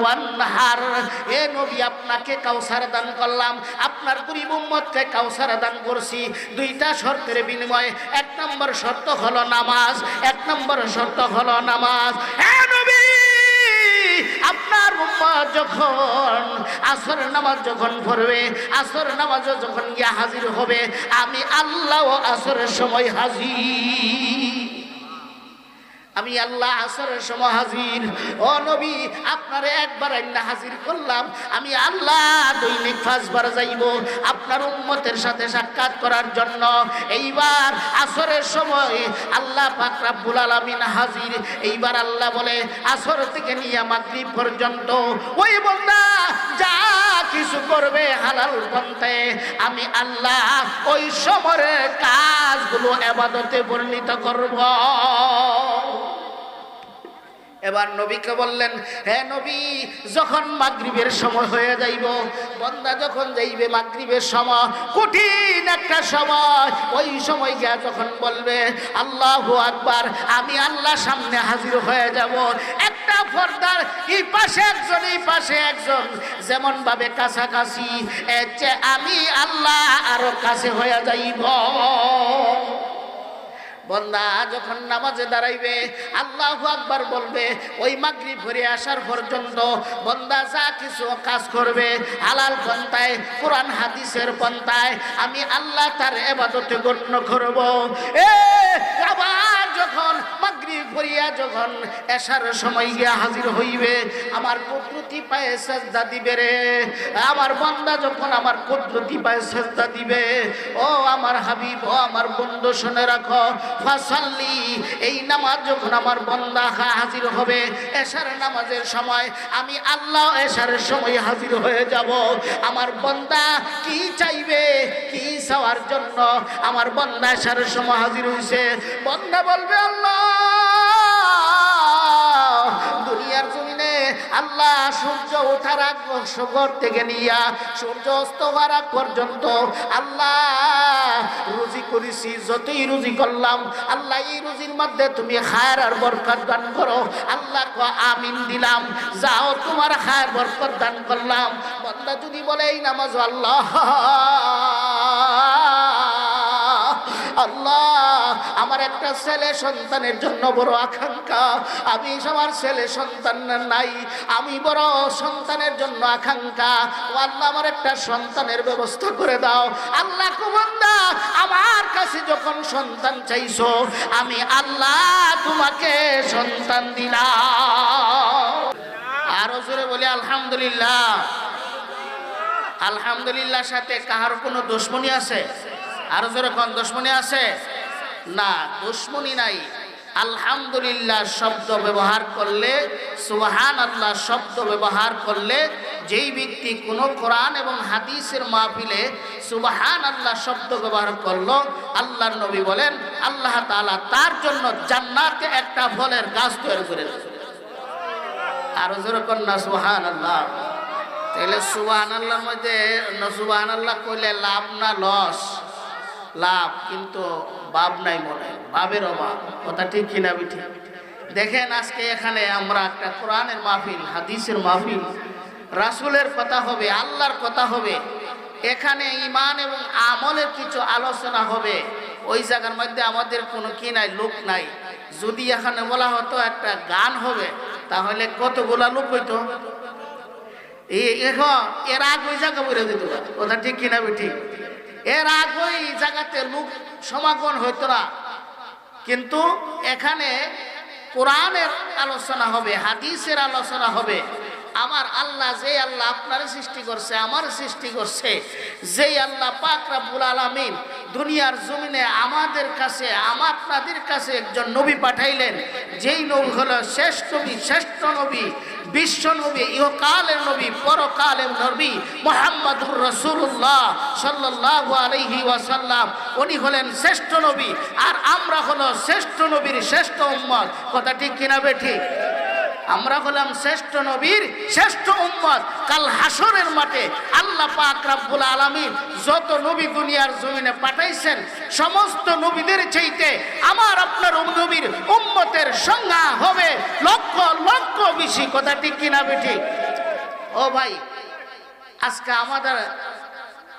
ওয়ানহার। এ আপনাকে দান করলাম। আপনার দান করছি। দুইটা শর্তের বিনিময়ে। এক নম্বর শর্ত হলো নামাজ, এক নম্বর শর্ত হলো নামাজ। নবী! আপনার উম্মত যখন আসর নামাজ যখন পড়বে, আসর নামাজও যখন গিয়া হাজির হবে, আমি আল্লাহ আসরের সময় হাজির। আমি আল্লাহ আসরের সময় হাজির। ও নবী, আপনারে একবার আল্লাহ হাজির করলাম। আমি আল্লাহ দৈনিক পাঁচবার যাইব আপনার উম্মতের সাথে সাক্ষাৎ করার জন্য। এইবার আসরের সময় আল্লাহ পাক রাব্বুল আলামিন হাজির। এইবার আল্লাহ বলে, আসর থেকে নিয়ে মাগরিব পর্যন্ত ওই বন্দা যা কিছু করবে হালাল পন্থে, আমি আল্লাহ ওই সময়ের কাজগুলো এবাদতে পরিণত করব। এবার নবীকে বললেন হ্যাঁ নবী, যখন মাগরিবের সময় হয়ে যাইব, বন্দা যখন যাইবে মাগরিবের সময়, কঠিন একটা সময়, ওই সময় গিয়া যখন বলবে, আল্লাহু আকবার, আমি আল্লাহ সামনে হাজির হয়ে যাব। একটা ফর্দার এই পাশে একজন, এই পাশে একজন যেমন ভাবে কাছাকাছি আমি আল্লাহ আরও কাছে হয়ে যাইব। বন্দা যখন নামাজে দাঁড়াইবে, আল্লাহ আকবার বলবে, ওই মাগরি ভরে আসার পর্যন্ত বন্দা যা কিছু কাজ করবে আলাল পন্থায়, কোরআন, হাদিসের পন্থায়, আমি আল্লাহ তার এবাদতে গণ্য করব। এ ভরিয়া যখন এসার সময় গিয়া হাজির হইবে, আমার কুদরতি পায়ে সেজদা দিবে রে। আমার বন্দা যখন আমার কুদরতি পায়ে সেজদা দিবে, ও আমার হাবিব, ও আমার বন্ধু, শুনে রাখো। ফাসাল্লি, এই নামাজ যখন আমার বন্দা হাজির হবে, এশার নামাজের সময় আমি আল্লাহ এশারের সময় হাজির হয়ে যাব। আমার বন্দা কি চাইবে, কি চাওয়ার জন্য আমার বন্দা এশারের সময় হাজির হইছে? বন্দা বলবে, আল্লাহ! আল্লাহ সূর্য ওঠার আগ ঘর থেকে নিয়া সূর্য অস্ত হওয়ার আগ পর্যন্ত আল্লাহ রুজি করেছি, যতই রুজি করলাম, আল্লাহ এই রুজির মধ্যে তুমি খায়ের আর বরকত দান করো। আল্লাহ আমিন দিলাম। যাও, তোমার খায়ের বরকত দান করলাম। বন্দা যদি বলে, এই নামাজ আল্লাহ। আল্লাহ, আমার একটা ছেলে সন্তানের জন্য বড় আকাঙ্ক্ষা। আমি আমার ছেলে সন্তান নাই, আমি বড় সন্তানের জন্য আকাঙ্ক্ষা। ও আল্লাহ, আমার একটা সন্তানের ব্যবস্থা করে দাও। আল্লাহ, কুমন্দা, আমার কাছে যখন সন্তান চাইছো, আমি আল্লাহ তোমাকে সন্তান দিলাম। আরও জোরে বলি, আলহামদুলিল্লাহ। আলহামদুলিল্লাহ সাথে কাহার কোনো দুশ্মনী আছে? আরও জোরে কোন দুশ্মনী আছে? না, দুশ্মনী নাই। আলহামদুলিল্লাহ শব্দ ব্যবহার করলে সুবহান আল্লাহ শব্দ ব্যবহার করলে, যেই ব্যক্তি কোনো কোরআন এবং হাদিসের মাহফিলে সুবহান আল্লাহ শব্দ ব্যবহার করল, আল্লাহর নবী বলেন, আল্লাহ তাআলা তার জন্য জান্নাতে একটা ফলের গাছ তৈরি করে আরও জোরে কন্যা সুবহান আল্লাহ তাহলে সুবাহান আল্লাহর মধ্যে সুবাহান আল্লাহ কইলে লাভ না, লস? লাভ, কিন্তু বাব নাই মনে বাবের অভাব, কথা ঠিক কিনা বিঠি দেখেন আজকে এখানে আমরা একটা কোরআনের মাহফিল, হাদিসের মাহফিল, রাসূলের কথা হবে, আল্লাহর কথা হবে, এখানে ইমান এবং আমলের কিছু আলোচনা হবে, ওই জায়গার মধ্যে আমাদের কোনো কি নাই, লোক নাই। যদি এখানে বলা হতো একটা গান হবে, তাহলে কতগুলা লোক হইতো? এখন এর আগ ওই জায়গা বলে দিত কথা ঠিক কিনা ঠিক এর আগে ওই জায়গাতে লোক সমাগম হইত না। কিন্তু এখানে কোরআনের আলোচনা হবে, হাদিসের আলোচনা হবে। আমার আল্লাহ যে আল্লাহ আপনার সৃষ্টি করছে, আমার সৃষ্টি করছে, যেই আল্লাহ পাক রাব্বুল আলামিন দুনিয়ার জমিনে আমাদের কাছে, আমার আপনাদের কাছে একজন নবী পাঠাইলেন। যেই নবী হলো শেষ নবী, শ্রেষ্ঠ নবী, বিশ্ব নবী, ইহকালের নবী, পরকালের নবী মোহাম্মদুর রসুল্লাহ সাল্লাল্লাহু আলাইহি ওয়াসাল্লাম। উনি হলেন শ্রেষ্ঠ নবী, আর আমরা হলো শ্রেষ্ঠ নবীর শ্রেষ্ঠ উম্মত। কথা ঠিক কিনা বে ঠিক আমরা হলাম শ্রেষ্ঠ নবীর শ্রেষ্ঠ উম্মত। কাল হাসরের মাঠে আল্লাহ পাক রাব্বুল আলামিন যত নবী দুনিয়ার জমিনে পাঠাইছেন, সমস্ত নবীদের চাইতে আমার আপনার নবীর উম্মতের সংজ্ঞা হবে লক্ষ লক্ষ বেশি। কথা ঠিক কিনা বেঠিক ও ভাই, আজকে আমাদের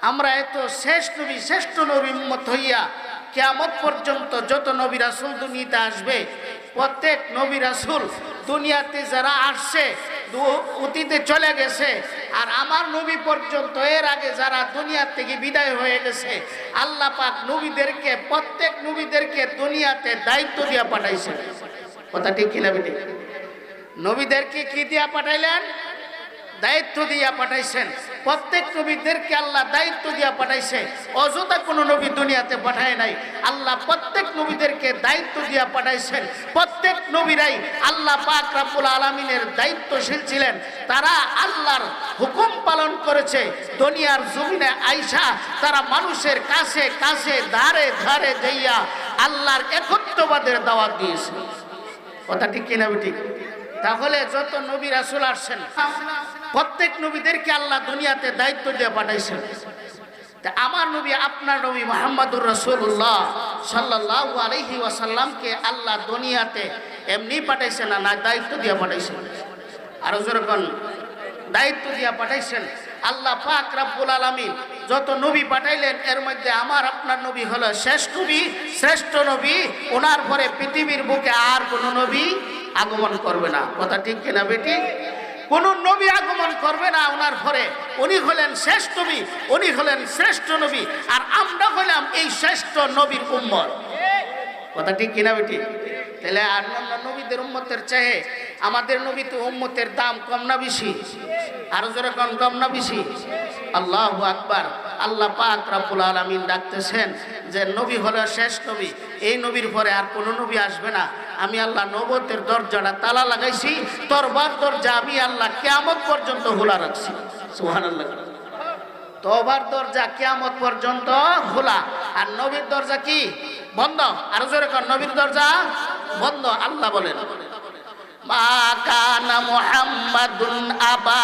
আমরা এত শেষ নবী, শ্রেষ্ঠ নবী উম্মত হইয়া কেয়ামত পর্যন্ত যত নবী রাসুল দুনিয়াতে আসবে প্রত্যেক নবী রাসুল দুনিয়াতে যারা আসছে অতীতে চলে গেছে, আর আমার নবী পর্যন্ত, এর আগে যারা দুনিয়ার থেকে বিদায় হয়ে গেছে, আল্লাহ পাক নবীদেরকে, প্রত্যেক নবীদেরকে দুনিয়াতে দায়িত্ব দিয়া পাঠাইছে কথা ঠিক কিনা নবীদেরকে কি দিয়া পাঠাইলেন? দায়িত্ব দিয়া পাঠাইছেন। প্রত্যেক নবীদেরকে আল্লাহ দায়িত্ব দিয়া পাঠাইছে। অযথা কোনো নবী দুনিয়াতে পাঠায় নাই। আল্লাহ প্রত্যেক নবীদেরকে দায়িত্ব দিয়া পাঠাইছেন। প্রত্যেক নবীরাই আল্লাহ পাক রাব্বুল আলামিনের দায়িত্বশীল ছিলেন। তারা আল্লাহর হুকুম পালন করেছে। দুনিয়ার জমিনে আইসা তারা মানুষের কাছে কাছে ধারে ধারে যাইয়া আল্লাহর একত্ববাদের দাওয়াত দিয়েছে। কথা ঠিক কিনা ঠিক তাহলে যত নবী রাসুল আসছেন প্রত্যেক নবীদেরকে আল্লাহ দুনিয়াতে দায়িত্ব দিয়ে পাঠাইছেন। আমার নবী, আপনার নবী মোহাম্মদুর রসুল্লাহ সাল্লাহ আলহি ওয়াসাল্লামকে আল্লাহ দুনিয়াতে এমনি পাঠাইছেন না না, দায়িত্ব দিয়ে পাঠাইছেন। আর যেরকম দায়িত্ব দিয়ে পাঠাইছেন। আল্লাহ পাক রাব্বুল আলামিন যত নবী পাঠাইলেন, এর মধ্যে আমার, আপনার নবী হলো শেষ নবী, শ্রেষ্ঠ নবী, ওনার পরে পৃথিবীর বুকে আর কোনো নবী আগমন করবে না। কথা ঠিক কিনা বেটি? কোন নবী আগমন করবে না ওনার ঘরে। উনি হলেন শ্রেষ্ঠ নবী, উনি হলেন শ্রেষ্ঠ নবী, আর আমরা হলাম এই শ্রেষ্ঠ নবীর উম্মত। কথা ঠিক কিনা বেটি? তাহলে আর অন্য নবীদের উম্মতের চেয়ে আমাদের নবী তো উম্মতের দাম কম না বেশি। আরও যেরকম কম কম না বেশি। আল্লাহ আকবার। আল্লাহ পাক রাব্বুল আলামিন ডাকতেছেন যে নবী হলো শেষ নবী। এই নবীর পরে আর কোনো নবী আসবে না। আমি আল্লাহ নবতের দরজাটা তালা লাগাইছি, তরবার দরজা আমি আল্লাহ কেয়ামত পর্যন্ত খোলা রাখছি। সুবহানাল্লাহ। তবার দরজা কিয়ামত পর্যন্ত খোলা। আর নবীর দরজা কি? বন্ধ। আর জোরে কর নবীর দরজা বন্ধ। আল্লাহ বলেন, মা কানা মুহাম্মাদুন আবা।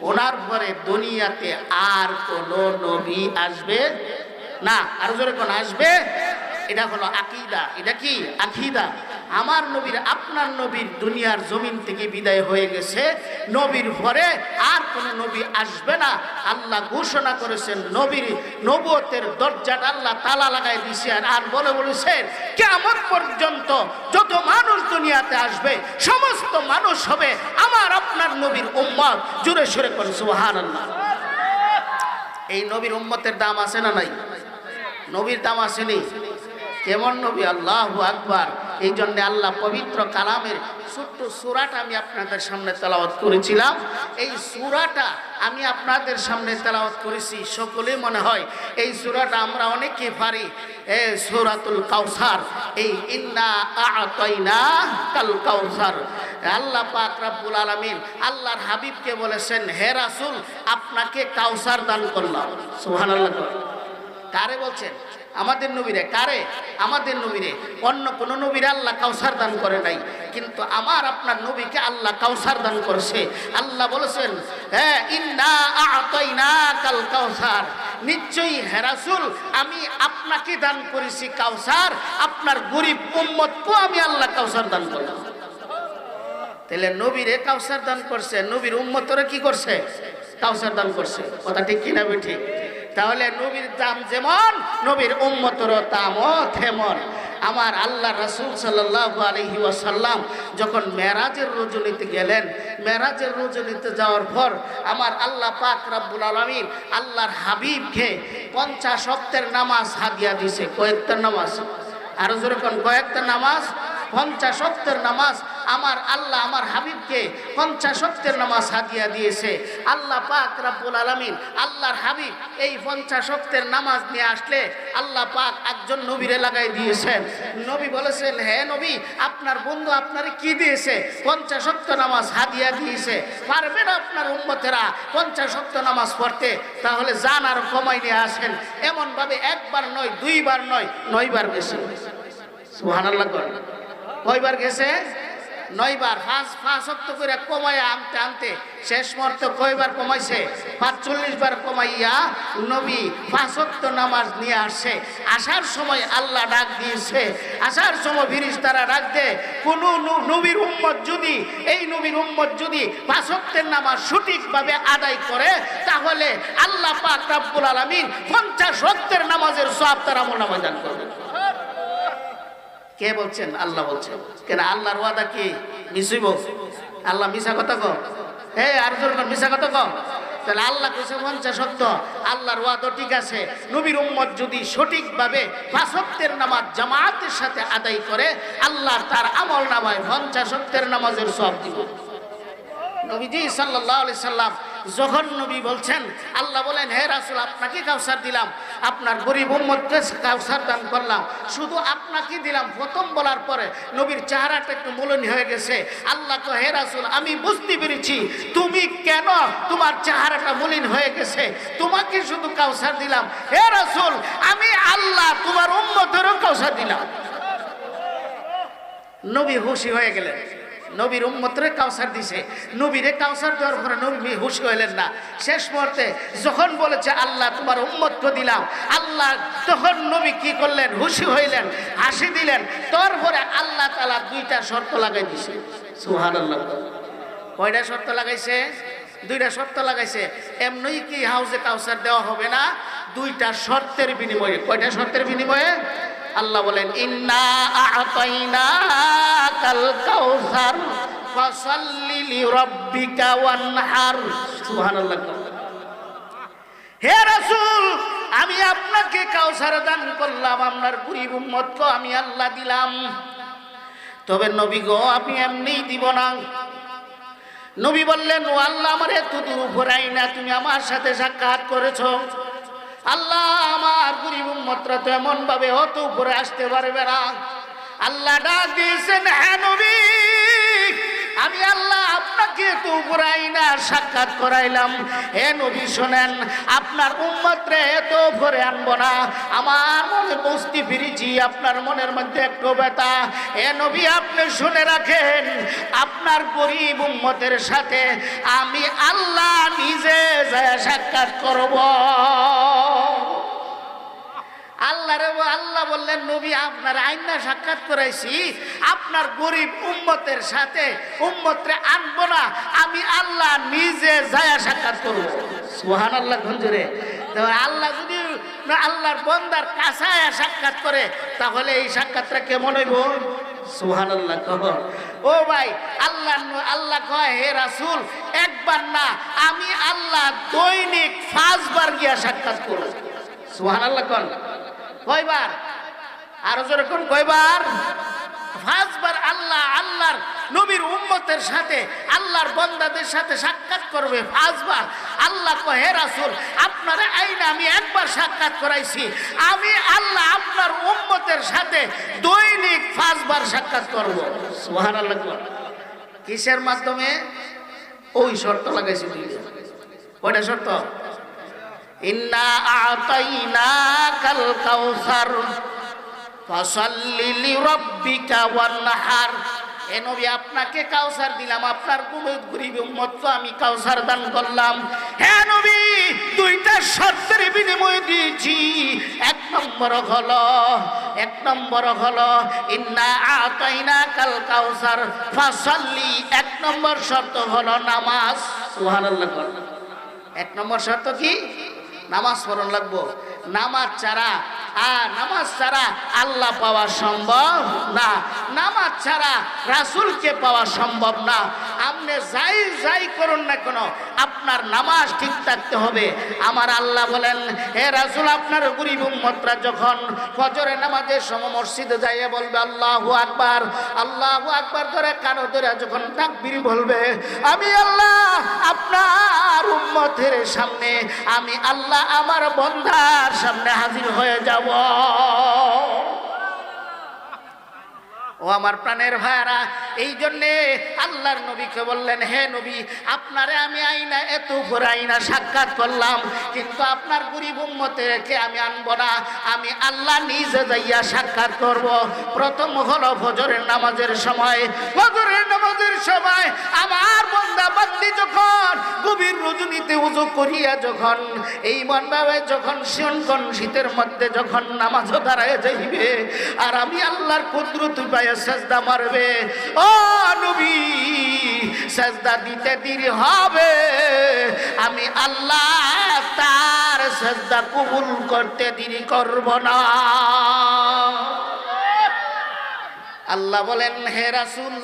ওনার পরে দুনিয়াতে আর কোন নবী আসবে না। আর জোরে কোন, আসবে? এটা হলো আকিদা। এটা কি? আকিদা। আমার নবীর, আপনার নবীর দুনিয়ার জমিন থেকে বিদায় হয়ে গেছে। নবীর পরে আর কোনো নবী আসবে না। আল্লাহ ঘোষণা করেছেন, নবীর নবতের দরজাটা আল্লাহ তালা লাগাই আর আর বলে বলেছেন কেমন পর্যন্ত যত মানুষ দুনিয়াতে আসবে, সমস্ত মানুষ হবে আমার আপনার নবীর উম্মত। জুড়ে সুরে করে সুহান আল্লাহ এই নবীর উম্মতের দাম আছে না নাই? নবীর দাম আসেনি কেমন নবী? আল্লাহ আকবার। এই জন্য আল্লাহ পবিত্র কালামের ছোট্ট সুরাটা আমি আপনাদের সামনে তেলাওয়াত করেছিলাম। এই সুরাটা আমি আপনাদের সামনে তেলাওয়াত করেছি, সকলে মনে হয় এই সুরাটা আমরা অনেকে পারি সুরাতুল কাউসার এই ইন্না আতাইনা কাল কাউসার আল্লাহ পাক রাব্বুল আলামিন আল্লাহর হাবিবকে বলেছেন, হে রাসূল, আপনাকে কাউসার দান করলাম। সুবহানাল্লাহ। কারে বলছেন? আমাদের নবীরে। কারে? আমাদের নবীরে। অন্য কোন নবীরে আল্লাহ কাউসার দান করে নাই। কিন্তু আমার আপনার নবীকে আল্লাহ কাউসার দান করছে। আল্লাহ বলেছেন হ্যাঁ ইন্না কাল কাউসার। নিশ্চয়ই হেরাসুল আমি আপনাকে দান করেছি কাউসার। আপনার গরিব উম্মতকেও আমি আল্লাহ কাউসার দান করলাম। তাহলে নবীরে কাউসার দান করছে, নবীর উম্মতরে কি করছে? কাউসার দান করছে। কথা ঠিক কিনা ঠিক তাহলে নবীর দাম যেমন, নবীর উম্মতর দামও তেমন। আমার আল্লাহ রসুল সাল্লাহ আলহি ওয়াসাল্লাম যখন মেরাজের রজনীতে গেলেন, মেরাজের রজনীতে যাওয়ার পর আমার আল্লাহ পাক রাব্বুল আলমিন আল্লাহর হাবিবকে পঞ্চাশ অক্তের নামাজ হাদিয়া দিছে কয়েকটা নামাজ? আরও জোরে কোন? কয়েকটা নামাজ? পঞ্চাশ অক্তের নামাজ আমার আল্লাহ আমার হাবিবকে পঞ্চাশ শক্তের নামাজ হাদিয়া দিয়েছে। আল্লাহ পাক রাব্বুল আলামিন আল্লাহর হাবিব এই পঞ্চাশ শক্তের নামাজ নিয়ে আসলে আল্লাহ পাক একজন নবীরে লাগাই দিয়েছেন। নবী বলেছেন হ্যাঁ নবী, আপনার বন্ধু আপনারে কি দিয়েছে? পঞ্চাশ শক্ত নামাজ হাদিয়া দিয়েছে। পারবে না আপনার উম্মতেরা পঞ্চাশ শক্ত নামাজ পড়তে? তাহলে যান আর কমাই নিয়ে আসেন। এমনভাবে একবার নয়, দুইবার নয়, নয়বার গেছে সুবহানাল্লাহ কর। কয়বার গেছে? নয়বার ফাঁস পাঁচ অক্ট করে কমায় আনতে আনতে। শেষ মুহূর্তে কয়বার কমাইছে? পাঁচচল্লিশ বার কমাইয়া নবী অক্ট নামাজ নিয়ে আসছে। আসার সময় আল্লাহ ডাক দিয়েছে। আসার সময় ফিরিস তারা ডাক দে কোন নবীর উম্মত যদি, এই নবীর উম্মত যদি অক্টের নামাজ সঠিকভাবে আদায় করে, তাহলে আল্লাহ পাক রাব্বুল আলামিন পঞ্চাশ অক্টের নামাজের সব তারা মোনামা দান করবে কে বলছেন? আল্লাহ বলছেন। কেন আল্লাহর ওয়াদা কি? মিশুইব আল্লাহ মিশা কথা হে আর জোর মিশা কথা কম। তাহলে আল্লাহ কইছে পঞ্চাশ সত্য। আল্লাহর ওয়াদা ঠিক আছে। নবীর উম্মত যদি সঠিকভাবে পাঁচত্বের নামাজ জামাতের সাথে আদায় করে, আল্লাহ তার আমল নামায় পঞ্চাশ সত্যের নামাজের সব দিব। নবীজি সাল্লাহ আলি সাল্লাম যখন নবী বলছেন, আল্লাহ বলেন, হে রাসুল, আপনাকে কাউসার দিলাম, আপনার গরিব উম্মতকে কাউসার দান করলাম, শুধু আপনাকে দিলাম। প্রথম বলার পরে নবীর চেহারাটা একটু মলনি হয়ে গেছে। আল্লাহ তো হে রাসুল, আমি বুঝতে পেরেছি, তুমি কেন তোমার চেহারাটা মলিন হয়ে গেছে? তোমাকে শুধু কাউসার দিলাম। হে রাসুল, আমি আল্লাহ তোমার উম্মতেরও কাউসার দিলাম। নবী খুশি হয়ে গেলেন। নবীর উম্মতরে কাউসার দিছে। নবীরে কাউসার দেওয়ার পরে নবী হুশি হইলেন না। শেষ মুহূর্তে যখন বলেছে, আল্লাহ তোমার উম্মতকে দিলাম। আল্লাহ তখন নবী কি করলেন? হুশি হইলেন, হাসি দিলেন। তারপরে আল্লাহ তালা দুইটা শর্ত লাগাই দিছে। সুবহানাল্লাহ। কয়টা শর্ত লাগাইছে? দুইটা শর্ত লাগাইছে। এমনি কি হাউসে কাউসার দেওয়া হবে না? দুইটা শর্তের বিনিময়ে। কয়টা শর্তের বিনিময়ে? আল্লাহ বলেন, ইন্না কাল কাউসার হে রাসূল, আমি আপনাকে কাউসার দান করলাম, আপনার গরিব উম্মতকে আমি আল্লাহ দিলাম। তবে নবী গো, আমি এমনিই দিব না। নবী বললেন, ও আল্লাহ, আমার এত দূর উপরাই না, তুমি আমার সাথে সাক্ষাৎ করেছ। আল্লাহ আমার গরিব উম্মতরা তো এমন ভাবে অত উপরে আসতে পারবে না। আল্লাহ ডাক দিয়েছেন হ্যাঁ নবী! আমি আল্লাহ আপনাকে তো না, সাক্ষাৎ করাইলাম। হে নবী শোনেন, আপনার উম্মতরে এত ভরে আনব না। আমার মনে বস্তি ফিরেছি, আপনার মনের মধ্যে একটু ব্যথা। হে নবী, আপনি শুনে রাখেন, আপনার গরিব উম্মতের সাথে আমি আল্লাহ নিজে যায় সাক্ষাৎ করব। আল্লাহ ও আল্লাহ বললেন, নবী, আপনার আইনা সাক্ষাৎ করাইছি। আপনার গরিব উম্মতের সাথে উম্মতরে আনব না। আমি আল্লাহ নিজে যায়া সাক্ষাৎ করব। সুহান আল্লাহ গঞ্জুরে আল্লাহ যদি আল্লাহর বন্দার কাছায় সাক্ষাৎ করে, তাহলে এই সাক্ষাৎটা কেমন হইব? সুহান আল্লাহ কহ। ও ভাই, আল্লাহ আল্লাহ কয়, হে রাসুল, একবার না, আমি আল্লাহ দৈনিক পাঁচবার গিয়া সাক্ষাৎ করব। সুহান আল্লাহ কন। কয়বার? আরও জোরে কোন কয়বার? পাঁচবার আল্লাহ আল্লাহর নবীর উম্মতের সাথে, আল্লাহর বন্দাদের সাথে সাক্ষাৎ করবে পাঁচবার আল্লাহ কহে রাসুল, আপনার আইনে আমি একবার সাক্ষাৎ করাইছি। আমি আল্লাহ আপনার উম্মতের সাথে দৈনিক পাঁচবার সাক্ষাৎ করব। কিসের মাধ্যমে? ওই শর্ত লাগাইছি ওইটা শর্ত? আপনাকে কাউসার দিলাম, আপনার গরিব তো আমি কাউসার দান করলাম। হ্যাঁ নবী, দুইটা শর্তের বিনিময় দিয়েছি। এক নম্বর হলো, এক নম্বর হলো, ইন্না কাল কাউসার। ফাসাল্লি, এক নম্বর শর্ত হলো নামাজ। এক নম্বর শর্ত কি? নামাজ পড়ন লাগবো। নামাজ ছাড়া আর নামাজ ছাড়া আল্লাহ পাওয়া সম্ভব না। নামাজ ছাড়া রাসুলকে পাওয়া সম্ভব না। আপনি যাই যাই করুন না কেন, আপনার নামাজ ঠিক থাকতে হবে। আমার আল্লাহ বলেন, হে রাসূল, আপনার গরিব উম্মতরা যখন ফজরের নামাজের সময় মসজিদে যাইয়ে বলবে, আল্লাহু আকবার আল্লাহু আকবার ধরে কানো ধরে যখন তাকবীর বলবে, আমি আল্লাহ, আপনার উম্মতের সামনে, আমি আল্লাহ আমার বন্ধার সামনে হাজির হয়ে যাব। ও আমার প্রাণের ভাইয়ারা এই জন্যে আল্লাহর নবীকে বললেন, হে নবী, আপনারে আমি আইনা এত উপর আইনা সাক্ষাৎ করলাম, কিন্তু আপনার গরিব উম্মতেরকে আমি আনব না, আমি আল্লাহ নিজে যাইয়া সাক্ষাৎ করব। প্রথম হলো ফজরের নামাজের সময়। ফজরের নামাজের সময় আমার বন্দা বান্দি যখন গভীর রজনীতে উজু করিয়া যখন, এই মনভাবে যখন শিয়নকন শীতের মধ্যে যখন নামাজও দাঁড়ায় যাইবে, আর আমি আল্লাহর কুদরত সেজদা মারবে। ও নবী, সেজদা দিতে দেরি হবে। আমি আল্লাহ তার সেজদা কবুল করতে দেরি করব না। আল্লাহ বলেন, হে রাসুল,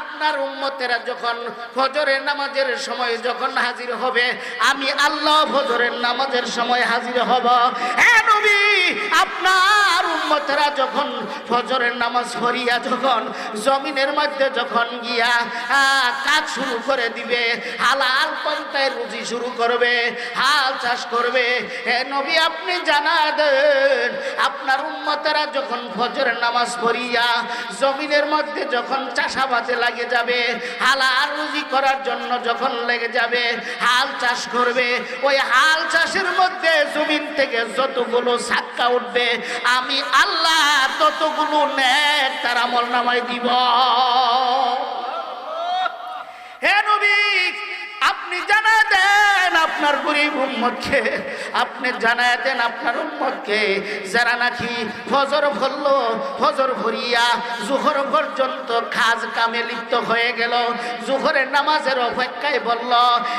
আপনার উম্মতেরা যখন ফজরের নামাজের সময় যখন হাজির হবে, আমি আল্লাহ ফজরের নামাজের সময় হাজির হব। হে নবী, আপনার উম্মতেরা যখন ফজরের নামাজ পড়িয়া যখন জমিনের মধ্যে যখন গিয়া কাজ শুরু করে দিবে, হালাল পন্থায় রুজি শুরু করবে, হাল চাষ করবে, হে নবী, আপনি জানা দেন আপনার উম্মতেরা যখন ফজরের নামাজ পড়িয়া জমিনের মধ্যে যখন চাষাবাদে লাগে যাবে হালাল রুজি করার জন্য যখন লেগে যাবে, হাল চাষ করবে, ওই হাল চাষের মধ্যে জমিন থেকে যতগুলো সাক্কা উঠবে, আমি আল্লাহ ততগুলো নেক তার আমল নামায় দিব। হে নবী, আপনি জানা দেন আপনার গরিব উম্মতকে, আপনি জানায় দেন আপনার উম্মতকে, যারা নাকি ফজর ভরল ফজর ভরিয়া, জোহর পর্যন্ত খাজ কামে লিপ্ত হয়ে গেল, জুহরের নামাজের অপেক্ষায় বলল,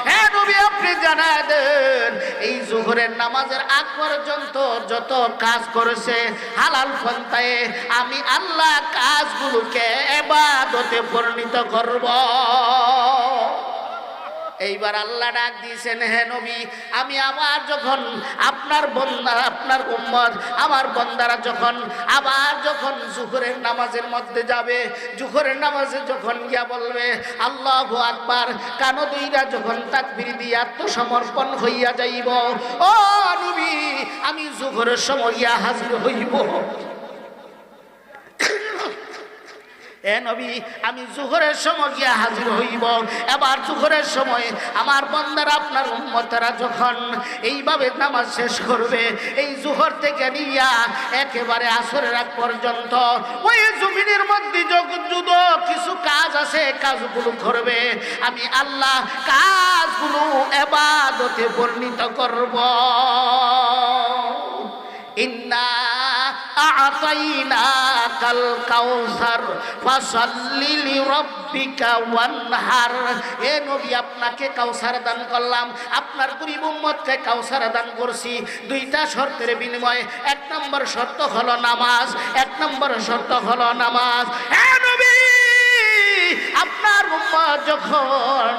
হে নবী, আপনি জানায় দেন এই জোহরের নামাজের আগ পর্যন্ত যত কাজ করেছে হালাল পন্থায়, আমি আল্লাহ কাজগুলোকে এবাদতে পরিণত করব। এইবার আল্লাহ ডাক দিয়েছেন, হে নবী, আমি আবার যখন আপনার বন্দা, আপনার উম্মত, আমার বন্দারা যখন আবার যখন জুহরের নামাজের মধ্যে যাবে, জুহরের নামাজে যখন গিয়া বলবে, আল্লাহ আকবার কানো দুইরা যখন তাকবির দিয়ে আত্মসমর্পণ হইয়া যাইব, ও নবী, আমি জুহরের সময় গিয়া হাজির হইব। এ নবী, আমি জুহরের সময় গিয়া হাজির হইব। এবার জুহরের সময় আমার বন্দার, আপনার উম্মতেরা যখন এইভাবে নামাজ শেষ করবে, এই জুহর থেকে নিয়া একেবারে আসরের আগ পর্যন্ত ওই জমিনের মধ্যে যুদ কিছু কাজ আছে কাজগুলো করবে। আমি আল্লাহ কাজগুলো এবাদতে বর্ণিত করব। ইন্না আতাইনাকাল কাউসার, ফাসাল্লি লিরাব্বিকা ওয়ানহার। এ নবী, আপনাকে কাউসার দান করলাম। আপনার গরিব উম্মতকে কাউসার দান করছি। দুইটা শর্তের বিনিময়ে। এক নম্বর শর্ত হলো নামাজ। এক নম্বর শর্ত হলো নামাজ। হে নবী! আপনার উম্মত যখন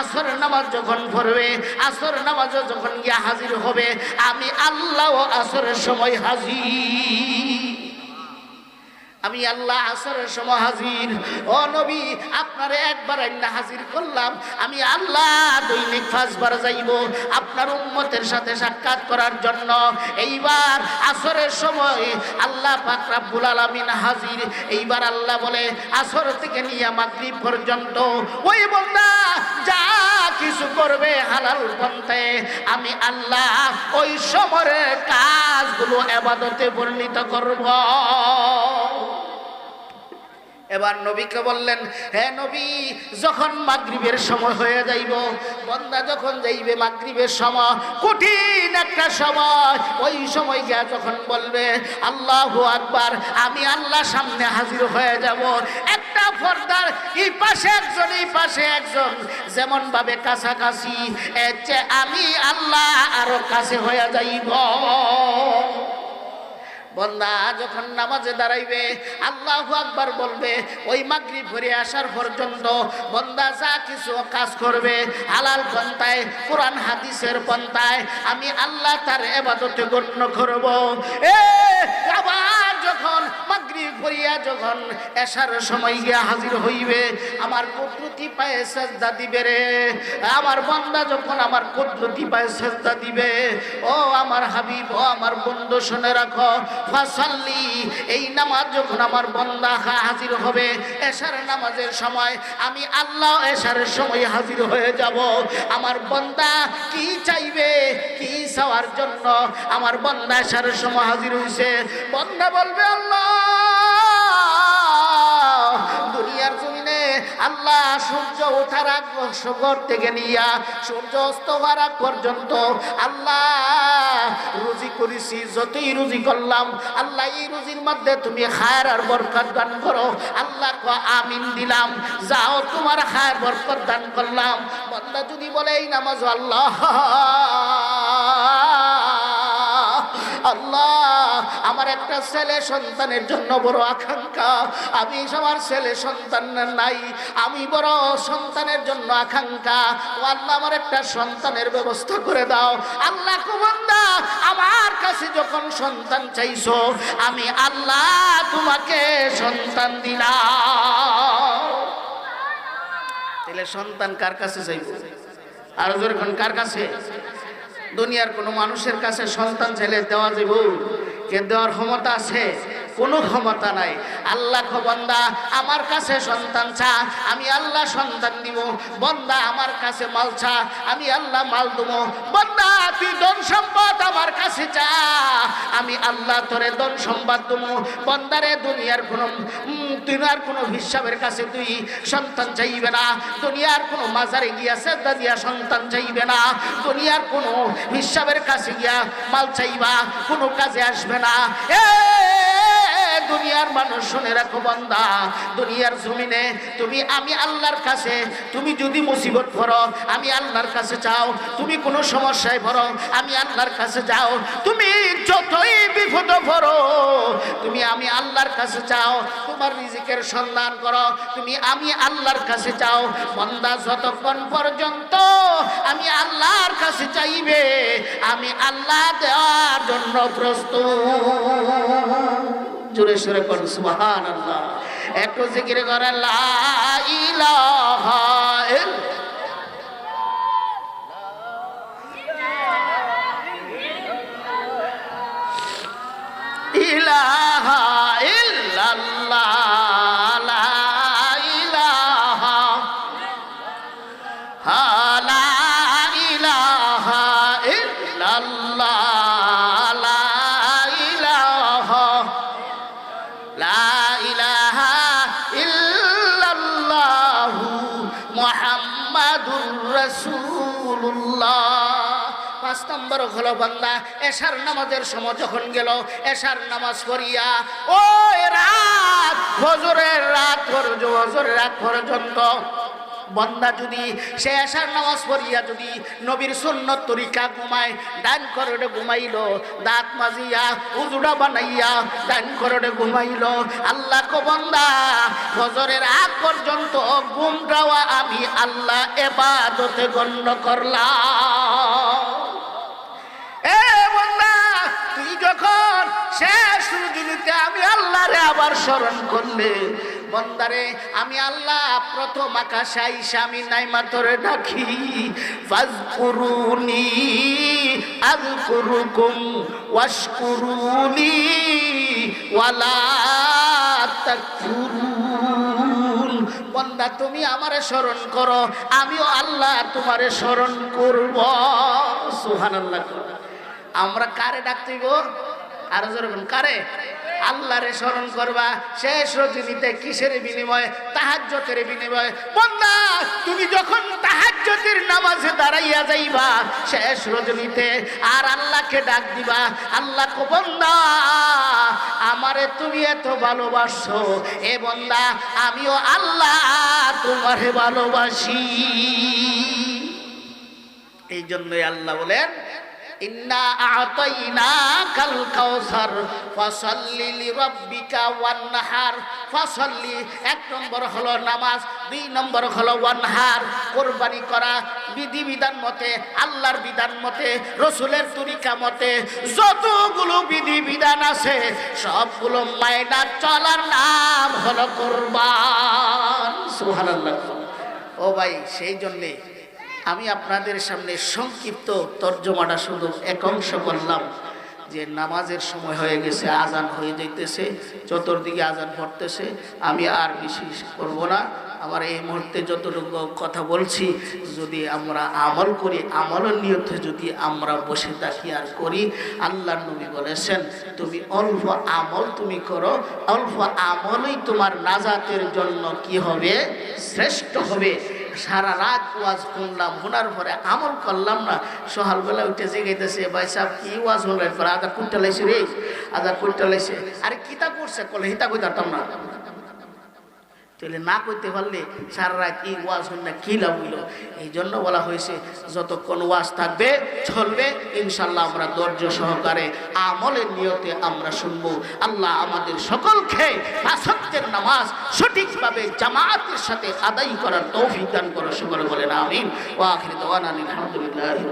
আসর নামাজ যখন পড়বে, আসর নামাজ যখন গিয়া হাজির হবে, আমি আল্লাহ আসরের সময় হাজির। আমি আল্লাহ আসরের সময় হাজির। ও নবী, আপনার একবার আল্লাহ হাজির করলাম। আমি আল্লাহ দৈনিক পাঁচবার যাইব আপনার উম্মতের সাথে সাক্ষাৎ করার জন্য। এইবার আসরের সময় আল্লাহ পাক রাব্বুল আলামিন হাজির। এইবার আল্লাহ বলে, আসর থেকে নিয়ে মাগরিব পর্যন্ত ওই বন্দা যা কিছু করবে হালাল পন্থায় আমি আল্লাহ ওই সময়ের কাজগুলো এবাদতে পরিণত করব। এবার নবীকে বললেন, হে নবী, যখন মাগরিবের সময় হয়ে যাইব, বন্দা যখন যাইবে মাগরিবের সময়, কঠিন একটা সময়, ওই সময় গিয়া যখন বলবে, আল্লাহ আকবার, আমি আল্লাহ সামনে হাজির হয়ে যাব। একটা ফর্দার এই পাশে একজন এই পাশে একজন যেমন ভাবে কাছাকাছি আমি আল্লাহ আরও কাছে হয়ে যাইব। বন্দা যখন নামাজে দাঁড়াইবে, আল্লাহ আকবার বলবে, ওই মাগরি ভরে আসার পর্যন্ত বন্দা যা কিছু কাজ করবে আলাল পন্থায়, কোরআন, হাদিসের পন্থায়, আমি আল্লাহ তার এবাদতে গণ্য করব। এ মাগরি ভরিয়া যখন এসার সময় গিয়া হাজির হইবে, আমার কুদরতি পায়ে সেজদা দিবে রে। আমার বন্দা যখন আমার কুদরতি পায়ে সেজদা দিবে, ও আমার হাবিব, ও আমার বন্ধু, শুনে রাখো, ফাসাল্লি, এই নামাজ যখন আমার বন্দা হাজির হবে এশার নামাজের সময় আমি আল্লাহ এশারের সময় হাজির হয়ে যাব। আমার বন্দা কি চাইবে, কি চাওয়ার জন্য আমার বন্দা এশারের সময় হাজির হইছে? বন্দা বলবে, আল্লাহ ওঠার আগ ঘর থেকে সূর্য অস্ত হওয়ার আগ পর্যন্ত আল্লাহ রুজি করেছি, যতই রুজি করলাম, আল্লাহ এই রুজির মধ্যে তুমি খায়ের আর বরকত দান করো। আল্লাহ ক আমিন দিলাম। যাও তোমার খায়ের বরকত দান করলাম। বন্দা যদি বলে, এই নামাজ আল্লাহ। আল্লাহ, আমার একটা ছেলে সন্তানের জন্য বড় আকাঙ্ক্ষা। আমি আমার ছেলে সন্তান নাই, আমি বড় সন্তানের জন্য আকাঙ্ক্ষা। ও আল্লাহ, আমার একটা সন্তানের ব্যবস্থা করে দাও। আল্লাহ কুমন্দা, আমার কাছে যখন সন্তান চাইছো, আমি আল্লাহ তোমাকে সন্তান দিলাম। তাহলে সন্তান কার কাছে চাইব? আর যখন কার কাছে? দুনিয়ার কোনো মানুষের কাছে সন্তান ছেলে দেওয়া যাব কে দেওয়ার ক্ষমতা আছে কোনো ক্ষমতা নাই। আল্লাহ বন্দা, আমার কাছে সন্তান চা, আমি আল্লাহ সন্তান দিব বন্দা, আমার কাছে মাল চা, আমি আল্লাহ মাল দেব বন্দা, তুই ধন সম্পদ আমার কাছে চা, আমি আল্লাহ তোরে ধন সম্পদ দেব বন্দারে দুনিয়ার কোনো দুনিয়ার কোনো হিসাবের কাছে তুই সন্তান চাইবে না। দুনিয়ার কোনো মাজারে গিয়া সেজদা দিয়া সন্তান চাইবে না। দুনিয়ার কোনো হিসাবের কাছে গিয়া মাল চাইবা, কোনো কাজে আসবে না। এ দুনিয়ার মানুষ শুনে রাখো বন্দা, দুনিয়ার জমিনে তুমি, আমি আল্লাহর কাছে, তুমি যদি মুসিবত ভরো, আমি আল্লাহর কাছে চাও, তুমি কোনো সমস্যায় ভরো, আমি আল্লাহর কাছে যাও তুমি যতই বিপদ পড়ো, তুমি, আমি আল্লাহর কাছে চাও, তোমার রিজিকের সন্ধান করো, তুমি, আমি আল্লাহর কাছে চাও, বন্দা, যতক্ষণ পর্যন্ত আমি আল্লাহর কাছে চাইবে, আমি আল্লাহ দেওয়ার জন্য প্রস্তুত। জোরে সরে কর সুবহান একটু জিকির করে ইলাহা ইল- ইলাহা ইল্লাল্লাহ লা হলো বান্দা, এশার নামাজের সময় যখন গেল, এশার নামাজ পড়িয়া ওই রাত ফজরের রাত ফজরের রাত পর্যন্ত, বন্দা যদি সে আসার নামাজ পড়িয়া যদি নবীর সুন্নত তরিকা ঘুমায়, ডান করোড়ে ঘুমাইল, দাঁত মাজিয়া উজুড়া বানাইয়া, ডান করোড়ে ঘুমাইল, আল্লাহ কো বন্দা ফজরের আগ পর্যন্ত ঘুম গাওয়া আমি আল্লাহ এবাদতে গণ্য করলাম। যখন শেষ রুজুনিতে আমি আল্লাহরে আবার স্মরণ করলে, বন্দারে, আমি আল্লাহ প্রথম আকাশে আইসা আমি নাইমা তোরে ডাকি, ফাজকুরুনি, আযকুরুকুম ওয়াশকুরুনি ওয়ালা তাকফুরুন। বন্দা, তুমি আমারে স্মরণ করো, আমিও আল্লাহ তোমারে স্মরণ করব। সুবহানাল্লাহ। আমরা কারে ডাকতেইব আর যেরকম কারে? আল্লাহরে স্মরণ করবা, শেষ রজনীতে কিসের বিনিময়? তাহাজ্জতের বিনিময়। বন্দা, তুমি যখন তাহাজ্জতের নামাজে দাঁড়াইয়া যাইবা, শেষ রজনীতে আর আল্লাহকে ডাক দিবা, আল্লাহ কো, বন্দা, আমারে তুমি এত ভালোবাসো। এ বন্দা, আমিও আল্লাহ তোমারে ভালোবাসি। এই জন্যই আল্লাহ বলেন ইন্না কাউসার, ফাসাল্লি ওয়ানহার। ফাসাল্লি, এক নম্বর নামাজ, দুই নম্বর কোরবানি করা বিধিবিধান মতে, আল্লাহর বিধান মতে, রসুলের তরিকা মতে, যতগুলো বিধিবিধান আছে, সবগুলো মায়না চলার নাম হলো কোরবান। ও ভাই, সেই জন্যে আমি আপনাদের সামনে সংক্ষিপ্ত তর্জমাটা শুধু এক অংশ বললাম যে নামাজের সময় হয়ে গেছে, আজান হয়ে যাইতেছে, চতুর্দিকে আজান পড়তেছে, আমি আর বেশি করব না। আমার এই মুহূর্তে যতটুকু কথা বলছি, যদি আমরা আমল করি, আমলের নিয়তে যদি আমরা বসে থাকি আর করি আল্লাহ নবী বলেছেন, তুমি অল্প আমল তুমি করো, অল্প আমলই তোমার নাজাতের জন্য কি হবে? শ্রেষ্ঠ হবে। সারা রাত ওয়াজ শুনলাম, শোনার পরে আমল করলাম না। সকালবেলা উঠে জেগেতেছে ভাই সাহেব, কি ওয়াজ শুনলেন? পরে কুইন্টাল লাইছে রে আদা কুইন্টাল আইসে আরে কিতা করছে? কলে হিতা কইতাম না। তাহলে না করতে পারলে সারা রাত এই ওয়াজ হন না কি লাভ হইল? এই জন্য বলা হয়েছে, যতক্ষণ ওয়াজ থাকবে, চলবে ইনশাল্লাহ আমরা ধৈর্য সহকারে আমলের নিয়তে আমরা শুনব। আল্লাহ আমাদের সকলকে আসক্তের নামাজ সঠিকভাবে জামাতের সাথে আদায় করার তৌফিক দান করো, সকলে বলেন আমিন। আখির দাওয়ানা আলহামদুলিল্লাহি